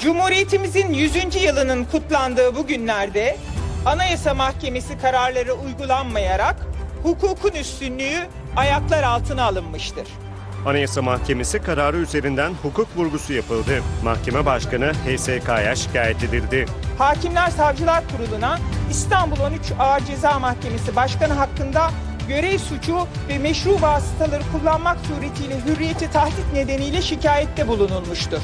Cumhuriyetimizin 100. yılının kutlandığı bu günlerde Anayasa Mahkemesi kararları uygulanmayarak hukukun üstünlüğü ayaklar altına alınmıştır. Anayasa Mahkemesi kararı üzerinden hukuk vurgusu yapıldı. Mahkeme Başkanı HSK'ya şikayet edildi. Hakimler Savcılar Kurulu'na İstanbul 13 Ağır Ceza Mahkemesi Başkanı hakkında görev suçu ve meşru vasıtaları kullanmak suretiyle hürriyeti tahdit nedeniyle şikayette bulunulmuştur.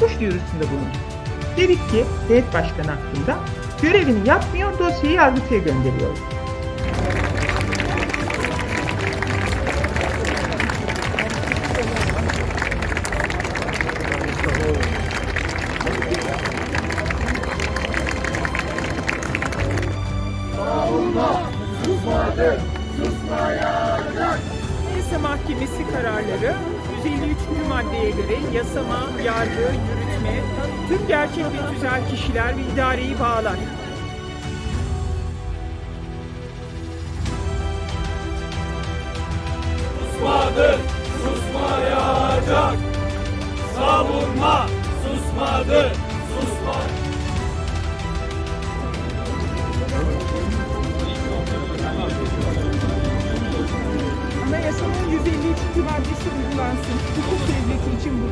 Suç duyurusunda bulundu. Dedik ki heyet başkanı hakkında görevini yapmıyor dosyayı yargıtaya gönderiyor. Anayasa Mahkemesi kararları 153. maddeye göre yasama, yargı, yürütme, tüm gerçek ve tüzel kişiler ve idareyi bağlar. susmadı, susmayacak. Savunma susmadı, susmadı. Anayasanın 153. maddesi uygulansın. You.